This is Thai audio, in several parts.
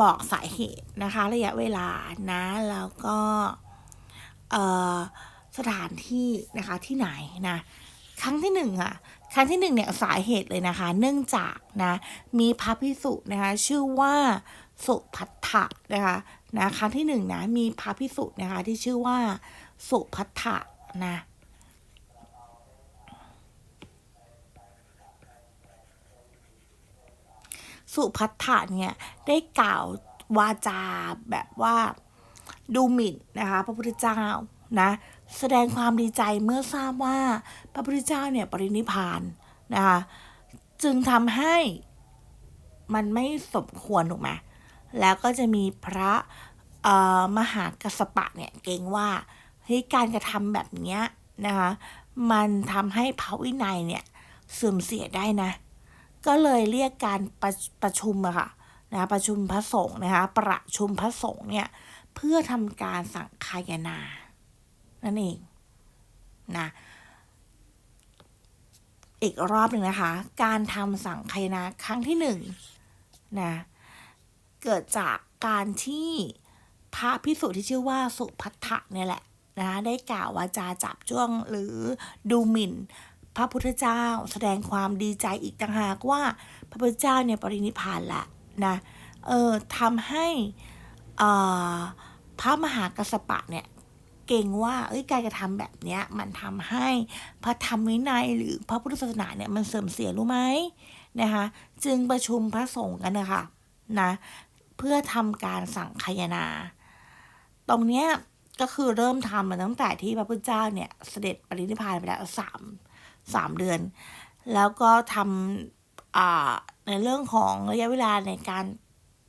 บอกสาเหตุนะคะ ระยะเวลานะ แล้วก็สถานที่นะคะที่ไหนนะครั้งที่หนึ่งอะครั้งที่หนึ่งเนี่ยสาเหตุเลยนะคะ เนื่องจากนะมีพระพิสุนะคะชื่อว่าสุพัทธะนะคะนะครั้งที่หนึ่งนะมีพระพิสุนะคะที่ชื่อว่าสุพัทธะนะ สุพัทธะเนี่ยได้กล่าววาจาแบบว่าดูหมิ่นนะคะพระพุทธเจ้านะแสดงความดีใจเมื่อทราบว่าพระพุทธเจ้าเนี่ยปรินิพานนะคะจึงทำให้มันไม่สมควรถูกไหมแล้วก็จะมีพระมหากัสสปะเนี่ยเกรงว่าเฮ้ยการกระทำแบบเนี้ยนะคะมันทำให้พระวินัยเนี่ยเสื่อมเสียได้นะ ก็เลยเรียกการประประชุมอะค่ะนะประชุมพระสงฆ์นะคะ ประชุมพระสงฆ์เนี่ยเพื่อทำการสังคายนา นั่นเองนะอีกรอบหนึ่งนะคะ การทำสังคายนาครั้งที่หนึ่งนะเกิดจากการที่พระพิสุที่ชื่อว่าสุพัทธะเนี่ยแหละนะได้กล่าววาจาจับจ้วงหรือดูหมิ่น พระพุทธเจ้าแสดงความดีใจอีกต่างหากว่าพระพุทธเจ้าเนี่ยปรินิพพานละนะเออทำให้อ่าพระมหากัสสปะเนี่ยเก่งว่าเอ้ยการกระทำแบบเนี้ยมันทำให้พระธรรมวินัยหรือพระพุทธศาสนาเนี่ยมันเสื่อมเสียรู้ไหมนะคะจึงประชุมพระสงฆ์กันนะคะนะเพื่อทำการสั่งคายนา ตรงเนี้ยก็คือเริ่มทำมาตั้งแต่ที่พระพุทธเจ้าเนี่ยเสด็จปรินิพพานไปแล้วสาม สามเดือน แล้วก็ทำในเรื่องของระยะเวลาในการ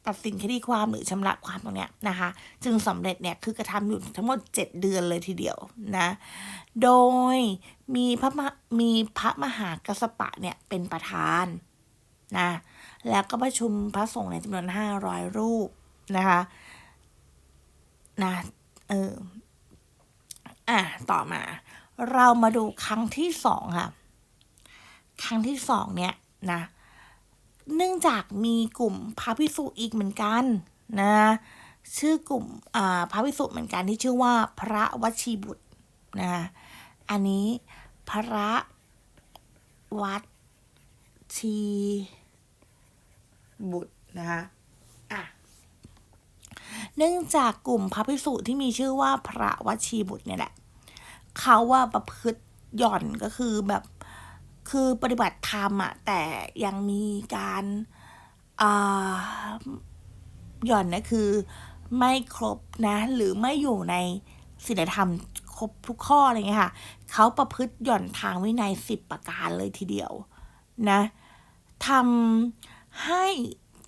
ตัดสินคดีความหรือชำระความตรงเนี้ยนะคะ จึงสำเร็จเนี่ยคือกระทำอยู่ทั้งหมด 7 เดือนเลยทีเดียวนะ โดยมีพระม,มีพระมหากสปะเนี่ยเป็นประธานนะแล้วก็ประชุมพระสงฆ์ในจำนวน 500 รูปนะคะนะเอออะต่อมา เรามาดูครั้งที่สองค่ะ ครั้งที่สองเนี่ยนะ เนื่องจากมีกลุ่มพระภิกษุอีกเหมือนกันนะชื่อกลุ่มพระภิกษุเหมือนกันที่ชื่อว่าพระวชีบุตรนะอันนี้พระวัดชีบุตรนะคะอะเนื่องจากกลุ่มพระภิกษุที่มีชื่อว่าพระวชีบุตรเนี่ยแหละ เขาว่าประพฤติหย่อนก็คือแบบคือปฏิบัติธรรมอะแต่ยังมีการหย่อนนะคือไม่ครบนะ หรือไม่อยู่ในศีลธรรมครบทุกข้ออะไรเงี้ยค่ะเขาประพฤติหย่อนทางวินัยสิบประการเลยทีเดียวนะทำให้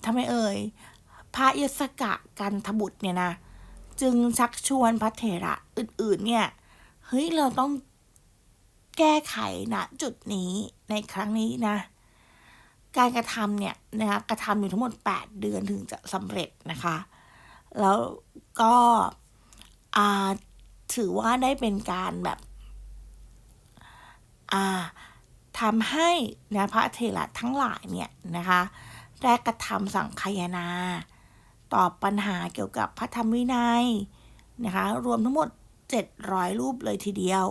ทำไมเอ่ยพระยศกะกันทบุตรเนี่ยนะ จึงชักชวนพระเถระอื่นๆเนี่ย เฮ้ยเราต้องแก้ไขนะจุดนี้ในครั้งนี้นะ การกระทำเนี่ยนะคะกระทำอยู่ทั้งหมด 8 เดือนถึงจะสำเร็จนะคะ แล้วก็ถือว่าได้เป็นการแบบทำให้นะพระเถระทั้งหลายเนี่ยนะคะได้กระทำสังคายนา ตอบปัญหาเกี่ยวกับพระธรรมวินัยนะคะ รวมทั้งหมด 700 รูปเลยทีเดียว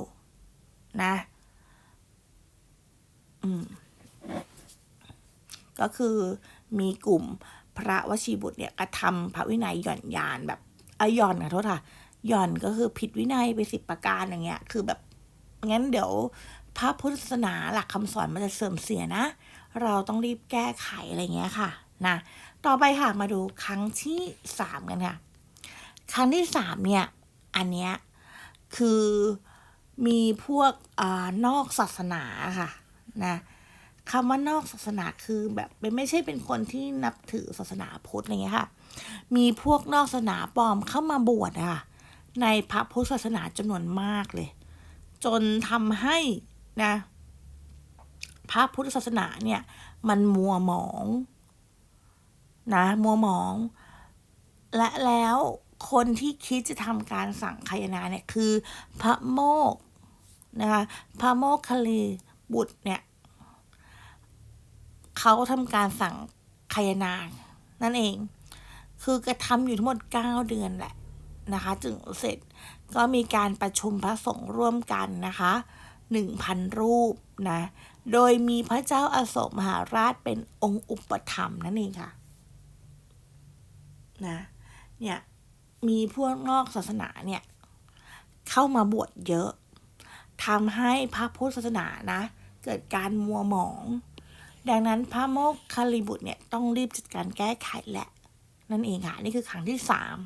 นะ อืม ก็คือมีกลุ่มพระวชีบุตรเนี่ยกระทำพระวินัยหย่อนยานแบบอยหย่อนขอโทษค่ะหย่อนก็คือผิดวินัยไปสิบประการอย่างเงี้ย คือแบบงั้นเดี๋ยวพระพุทธศาสนาหลักคำสอนมันจะเสื่อมเสียนะ เราต้องรีบแก้ไขอะไรเงี้ยค่ะ นะ ต่อไปค่ะมาดูครั้งที่สามกันค่ะ ครั้งที่สามเนี่ย อันเนี้ย คือมีพวกอานอกศาสนาค่ะนะคำว่านอกศาสนาคือแบบไม่ใช่เป็นคนที่นับถือศาสนาพุทธอะไรเงี้ยค่ะ มีพวกนอกศาสนาปลอมเข้ามาบวชอะค่ะในพระพุทธศาสนาจำนวนมากเลย จนทำให้นะพระพุทธศาสนาเนี่ย มันมัวหมอง นะ มัวหมอง และแล้ว คนที่คิดจะทำการสั่งคายนาเนี่ยคือ พระโมกนะคะพระโมกคลีบุตรเนี่ยเขาทำการสั่งคายนานั่นเอง คือกระทำอยู่ทั้งหมด 9 เดือนแหละนะคะ จึงเสร็จก็มีการประชุมพระสงฆ์ร่วมกันนะคะ1,000รูปนะ โดยมีพระเจ้าอาโศกมหาราชเป็นองค์อุปถัมภ์นั่นเองค่ะ นะ เนี่ย มีพวกนอกศาสนาเนี่ย เข้ามาบวชเยอะทำให้พระพุทธศาสนานะ เกิดการมัวหมอง ดังนั้นพระโมคคัลลิบุตรเนี่ยต้องรีบจัดการแก้ไขแหละ นั่นเองค่ะ นี่คือครั้งที่สาม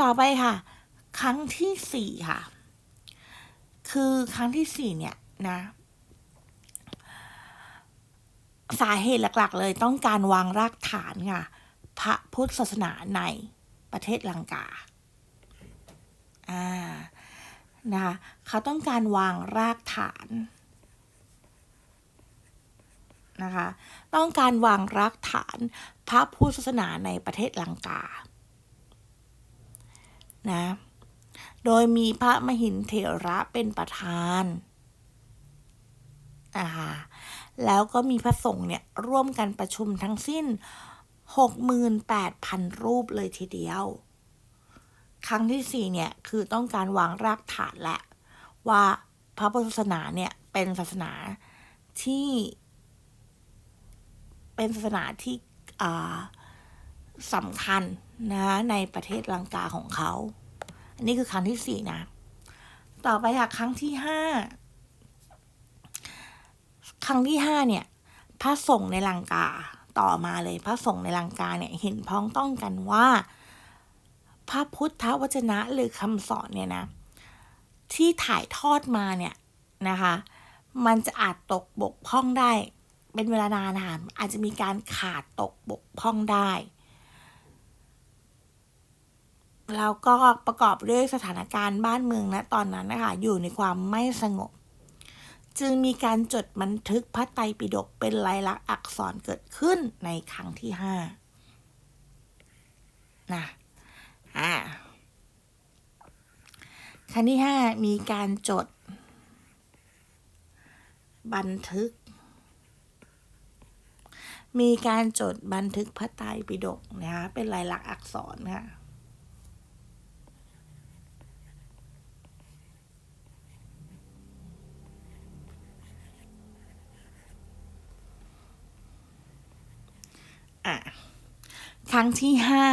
ต่อไปค่ะ ครั้งที่สี่ค่ะ คือครั้งที่สี่เนี่ยนะ สาเหตุหลักๆ เลยต้องการวางรากฐานค่ะ พระพุทธศาสนาใน ประเทศลังกาอ่านะคะเขาต้องการวางรากฐานนะคะต้องการวางรากฐานพระพุทธศาสนาในประเทศลังกานะโดยมีพระมหินเถระเป็นประธานนะคะแล้วก็มีพระสงฆ์เนี่ยร่วมกันประชุมทั้งสิ้น 68,000 รูปเลยทีเดียว ครั้งที่สี่เนี่ย คือต้องการวางรากฐานแหละ ว่าพระพุทธศาสนาเนี่ย เป็นศาสนาที่ เป็นศาสนาที่สำคัญนะในประเทศลังกาของเขา อันนี้คือครั้งที่สี่นะ ต่อไปค่ะครั้งที่ห้า ครั้งที่ห้าเนี่ย พระสงฆ์ในลังกา ต่อมาเลยพระสงฆ์ในลังกาเนี่ยเห็นพ้องต้องกันว่า พระพุทธวจนะหรือคำสอนเนี่ยนะ ที่ถ่ายทอดมาเนี่ยนะคะ มันจะอาจตกบกพร่องได้ เป็นเวลานานนะคะอาจจะมีการขาดตกบกพร่องได้แล้วก็ประกอบด้วยสถานการณ์บ้านเมืองนะตอนนั้นนะคะอยู่ในความไม่สงบ จึงมีการจดบันทึกพระไตรปิฎกเป็นลายลักษณ์อักษรเกิดขึ้นในครั้งที่ห้านะอ่าครั้งที่ห้ามีการจด บันทึก มีการจดบันทึกพระไตรปิฎกนะคะเป็นลายลักษณ์อักษรค่ะ อะครั้งที่ห้า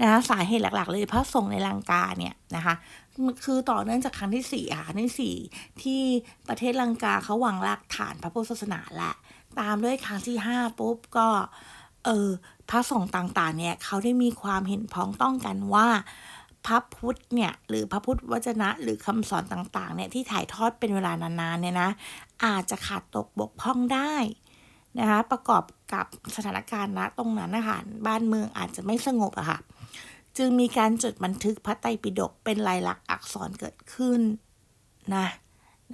นะคะสาเหตุหลัก ๆ เลยพระสงฆ์ในลังกาเนี่ยนะคะคือต่อเนื่องจากครั้งที่สี่ค่ะครั้งที่สี่ที่ประเทศลังกาเขาวางรากฐานพระพุทธศาสนาแหละ ตามด้วยครั้งที่ห้าปุ๊บก็เออพระสงฆ์ต่างๆ เนี่ยเขาได้มีความเห็นพ้องต้องกันว่า พระพุทธเนี่ยหรือพระพุทธวจนะ หรือคำสอนต่างๆเนี่ยที่ถ่ายทอดเป็นเวลานานๆเนี่ยนะอาจจะขาดตกบกพร่องได้ นะคะประกอบกับสถานการณ์ณตรงนั้นนะคะบ้านเมืองอาจจะไม่สงบอะค่ะ จึงมีการจดบันทึกพระไตรปิฎกเป็นลายลักษณ์อักษรเกิดขึ้นนะ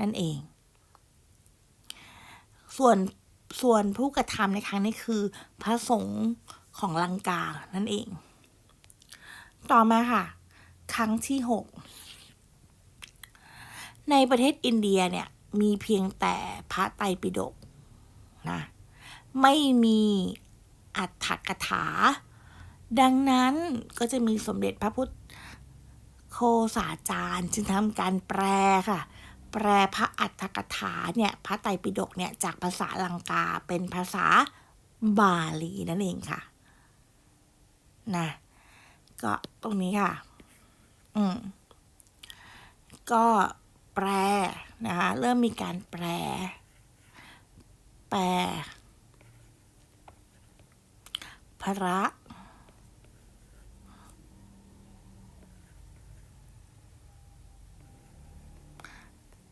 นั่นเอง ส่วนส่วนผู้กระทำในครั้งนี้คือ พระสงฆ์ของลังกา นั่นเอง ต่อมาค่ะ ครั้งที่หกในประเทศอินเดียเนี่ยมีเพียงแต่พระไตรปิฎกนะ ไม่มีอัฏฐกถา ดังนั้นก็จะมีสมเด็จพระพุทธโคสาจารย์จึงทำการแปลค่ะ แปลพระอัฏฐกถาเนี่ยพระไตรปิฎกเนี่ยจากภาษาลังกาเป็นภาษาบาลีนั่นเองค่ะนะก็ตรงนี้ค่ะ อืม ก็แปลนะคะเริ่มมีการแปล แปล พระ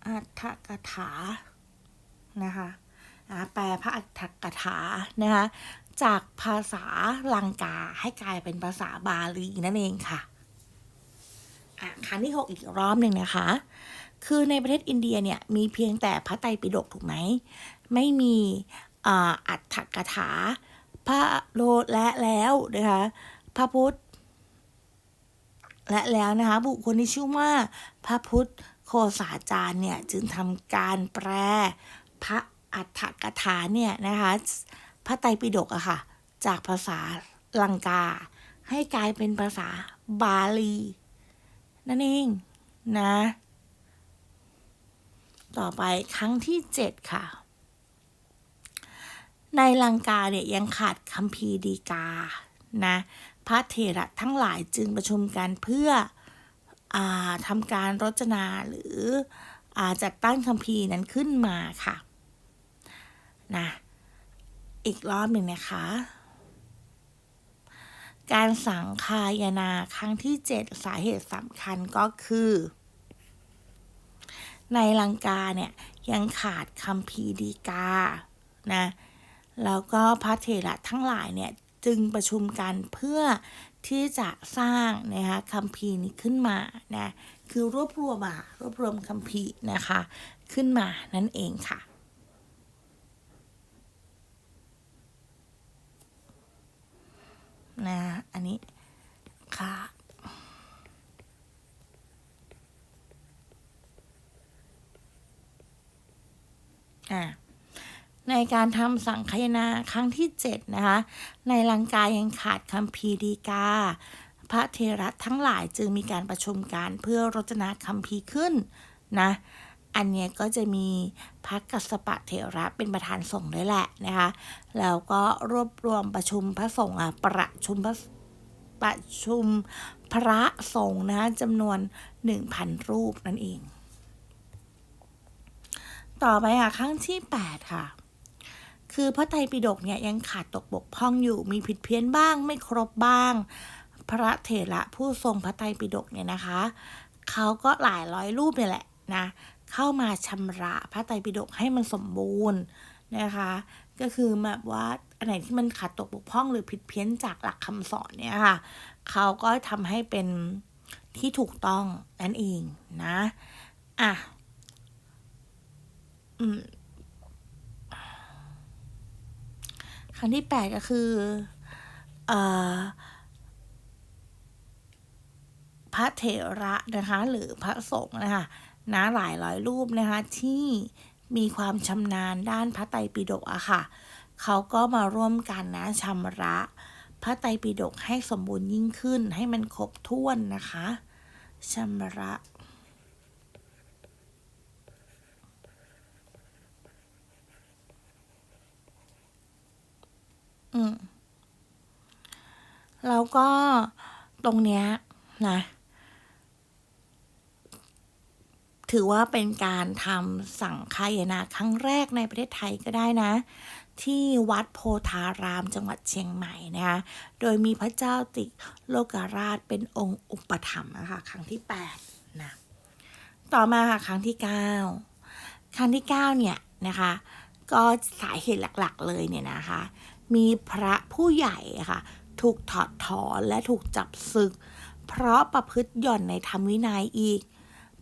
อัฏฐกถา นะคะแปลพระอัฏฐกถา นะคะ จากภาษาลังกาให้กลายเป็นภาษาบาลีนั่นเองค่ะอะครั้งที่หกอีกรอบหนึ่งนะคะ คือในประเทศอินเดียเนี่ยมีเพียงแต่พระไตรปิฎกถูกไหม ไม่มีอัฏฐกถา พระโลและแล้วนะคะพระพุทธ และแล้วนะคะ บุคคลที่ชื่อว่า พระพุทธโคสาจารย์เนี่ยจึงทำการแปลพระอัฏฐกถาเนี่ยนะคะพระไตรปิฎกอะค่ะ จากภาษาลังกา ให้กลายเป็นภาษาบาลี นั่นเองนะ ต่อไปครั้งที่เจ็ดค่ะ ในลังกาเนี่ยยังขาดคัมภีร์ดีกา นะ พระเถระทั้งหลายจึงประชุมกันเพื่ออทำการรจนาหรืออจัดตั้งคัมภีร์นั้นขึ้นมาค่ะ นะ อีกรอบหนึ่งนะคะ การสังคายนาครั้งที่ 7 สาเหตุสำคัญก็คือ ในลังกาเนี่ยยังขาดคำพีร์ดีกา นะ แล้วก็พระเถระทั้งหลายเนี่ยจึงประชุมกันเพื่อที่จะสร้างนะคะคำพีร์นี้ขึ้นมานะคือรวบรวมอะรวบรวมคำพีร์นะคะขึ้นมานั่นเองค่ะ นะอันนี้ค่ะอ่า ในการทำสังคายนาครั้งที่ 7 นะคะ ในลังกายังขาดคำพีดีกา พระเทระทั้งหลายจึงมีการประชุมการเพื่อรจนาคำพีขึ้นนะ อันเนี้ยก็จะมีพระกัสสปะเถระเป็นประธานส่งด้วยแหละนะคะ แล้วก็รวบรวมประชุมพระสงฆ์อะประชุมพระประชุมพระสงฆ์นะจำนวน 1,000 รูปนั่นเอง ต่อไปค่ะครั้งที่ 8 ค่ะ คือพระไตรปิฎกเนี่ยยังขาดตกบกพร่องอยู่มีผิดเพี้ยนบ้างไม่ครบบ้าง พระเถระผู้ทรงพระไตรปิฎกเนี่ยนะคะเขาก็หลายร้อยรูปเนี่ยแหละนะเข้ามาชำระพระไตรปิฎกให้มันสมบูรณ์นะคะ ก็คือแบบว่าอันไหนที่มันขาดตกบกพร่องหรือผิดเพี้ยนจากหลักคำสอนเนี่ยค่ะเขาก็ทำให้เป็นที่ถูกต้องนั่นเองนะอะอืมค รั้งที่แปดก็คือเอ่อพระเถระนะคะหรือพระสงฆ์นะคะนะหลายร้อยรูปนะคะที่มีความชำนาญด้านพระไตรปิฎกอะค่ะ เขาก็มาร่วมกันนะชำระ พระไตรปิฎกให้สมบูรณ์ยิ่งขึ้นให้มันครบถ้วนนะคะชำระ อืม แล้วก็ตรงเนี้ยนะถือว่าเป็นการทำสังคายนาครั้งแรกในประเทศไทยก็ได้นะ ที่วัดโพธารามจังหวัดเชียงใหม่นะคะโดยมีพระเจ้าติโลกราชเป็นองค์อุปถัมภ์นะคะครั้งที่8นะต่อมาค่ะครั้งที่ 9 ครั้งที่ 9 เนี่ยนะคะ ก็สาเหตุหลักๆเลยเนี่ยนะคะ มีพระผู้ใหญ่ค่ะ ถูกถอดถอนและถูกจับศึก เพราะประพฤติหย่อนในธรรมวินัยอีก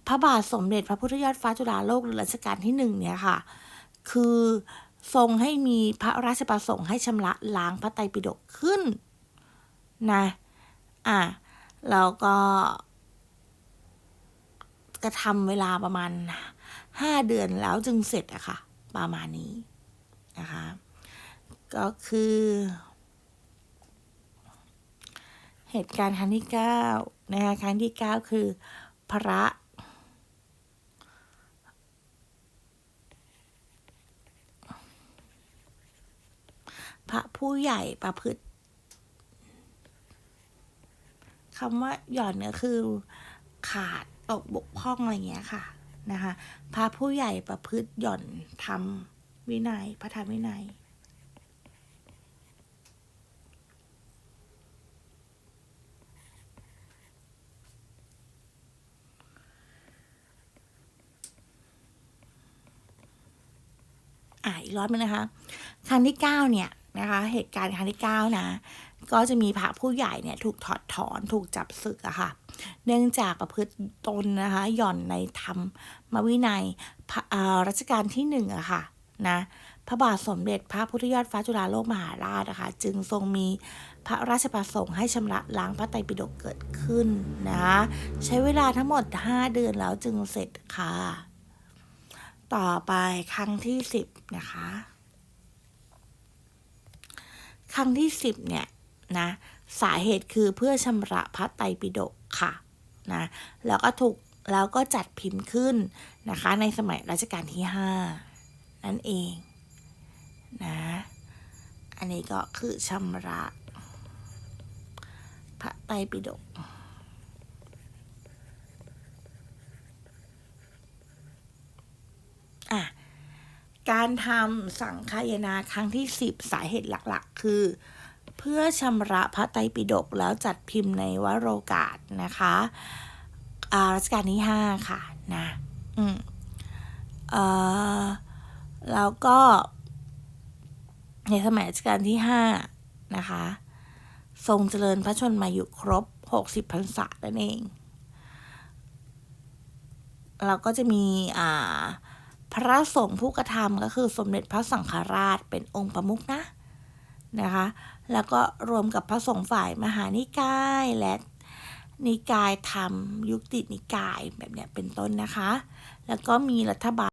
พระบาทสมเด็จพระพุทธยอดฟ้าจุฬาโลกรัชกาลที่หนึ่งเนี่ยค่ะ คือทรงให้มีพระราชประสงค์ให้ชำระล้างพระไตรปิฎกขึ้นนะอะแล้วก็กระทำเวลาประมาณห้าเดือนแล้วจึงเสร็จอะค่ะ ประมาณนี้นะคะ ก็คือ เหตุการณ์ครั้งที่เก้านะคะครั้งที่เก้าคือ พระ พระผู้ใหญ่ประพฤติคำว่าหย่อนเนี่ยคือ ขาดตกบกพร่องอะไรเงี้ยค่ะนะคะพระผู้ใหญ่ประพฤติหย่อนทำวินัยพระธรรมวินัย อีกรอบนึงนะคะ ครั้งที่เก้าเนี่ยนะคะ เหตุการณ์ครั้งที่เก้านะ ก็จะมีพระผู้ใหญ่เนี่ยถูกถอดถอนถูกจับศึกอะค่ะ เนื่องจากประพฤติตนนะคะ หย่อนในธรรมมวินัยรัชกาลที่หนึ่งอะค่ะนะพระบาทสมเด็จพระพุทธยอดฟ้าจุฬาโลกมหาราชนะคะจึงทรงมีพระราชประสงค์ให้ชำระล้างพระไตรปิฎกเกิดขึ้นนะ ใช้เวลาทั้งหมด 5 เดือนแล้วจึงเสร็จค่ะ ต่อไปครั้งที่10นะคะ ครั้งที่10เนี่ยนะสาเหตุคือเพื่อชำระพระไตรปิฎกค่ะนะแล้วก็ถูกแล้วก็จัดพิมพ์ขึ้นนะคะ ในสมัยรัชกาลที่ 5 นั่นเองนะอันนี้ก็คือชำระพระไตรปิฎก อะการทำสังคายนาครั้งที่ 10 สาเหตุหลักๆ คือ เพื่อชำระพระไตรปิฎกแล้วจัดพิมพ์ในวโรกาสนะคะอารัชกาลที่ 5 ค่ะนะอืมเอ่อแล้วก็ ในสมัยรัชกาลที่ 5 นะคะ ทรงเจริญพระชนมายุครบ 60พรรษานั่นเอง เราก็จะมีอ่า พระสงฆ์ผู้กระทำก็คือสมเด็จพระสังฆราชเป็นองค์ประมุขนะนะคะ แล้วก็รวมกับพระสงฆ์ฝ่ายมหานิกายและนิกายธรรมยุตินิกายแบบเนี้ยเป็นต้นนะคะ แล้วก็มีรัฐบาล